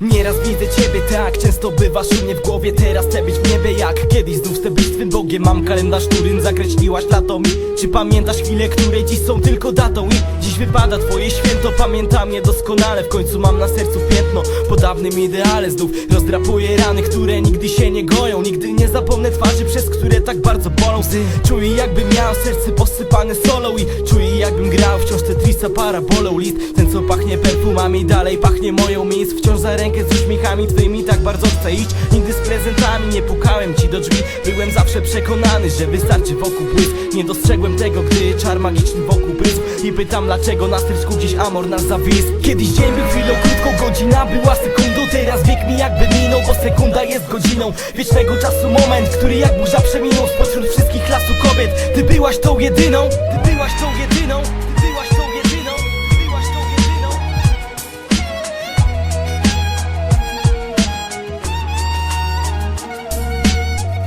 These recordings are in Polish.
Nieraz widzę ciebie tak, często bywasz u mnie w głowie Teraz chcę być w niebie jak kiedyś znów chcę Bogiem Mam kalendarz, którym zakreśliłaś lato mi Czy pamiętasz chwile, które dziś są tylko datą I dziś wypada twoje święto, pamiętam je doskonale W końcu mam na sercu piętno, po dawnym ideale Znów rozdrapuję rany, które nigdy się nie goją. Nigdy nie zapomnę twarzy, przez które tak bardzo bolą. Czuję jakbym miał serce posypane solą I czuję jakbym grał wciąż Tetrisa parabolą. List, ten co pachnie perfumami Dalej pachnie moją. Miejsc Wciąż za rękę z uśmiechami twymi Tak bardzo chcę iść. Nigdy z prezentami nie pukałem ci do drzwi. Byłem zawsze przekonany, że wystarczy wokół błysk. Nie dostrzegłem tego, gdy czar magiczny wokół bryzł. I pytam dlaczego na stryczku gdzieś amor nas zawisł Kiedyś dzień był chwilą krótką, godzina była sekundą. Teraz wiek mi jakby minął, bo sekunda jest godziną. Wiecznego czasu moment, który jak burza przeminął Spośród wszystkich lasu kobiet. Ty byłaś tą jedyną, ty byłaś tą jedyną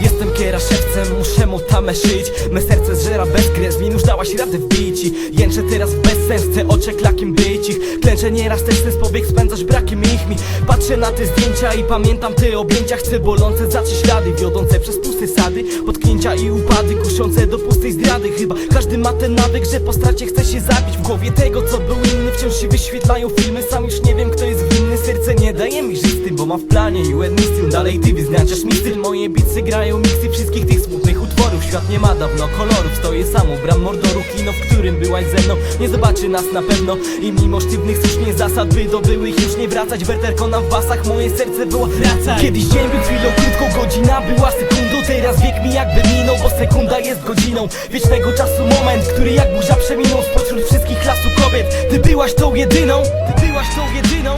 Jestem kieraszewcem, muszę mu tamę szyć. Me serce zżera bezkres, mi już dałaś radę wbić I jęczę teraz w bezsens, chcę oczeklakiem być ich. Klęczę nieraz też ten pobieg spędzasz brakiem ich mi. Patrzę na te zdjęcia i pamiętam te objęcia. Chcę bolące zacząć ślady, wiodące przez puste sady. Potknięcia i upady, kuszące do pustej zdrady. Chyba każdy ma ten nawyk, że po stracie chce się zabić. W głowie tego co był inny, wciąż się wyświetlają filmy. Sam już nie wiem kto jest winny, serce nie daje mi żyć mam w planie me still, dalej ty wyznaczasz mi styl. Moje bicy grają miksy wszystkich tych smutnych utworów. Świat nie ma dawno kolorów, stoję sam u bram mordoru Kino, w którym byłaś ze mną, nie zobaczy nas na pewno I mimo sztywnych słusznie zasad, by do byłych już nie wracać. Werterko na w basach, moje serce było wracaj. Kiedyś dzień był chwilą krótką, godzina była sekundą. Teraz wiek mi jakby minął, bo sekunda jest godziną. Wiecznego czasu moment, który jak burza przeminął Spośród wszystkich lasu kobiet. Ty byłaś tą jedyną, ty byłaś tą jedyną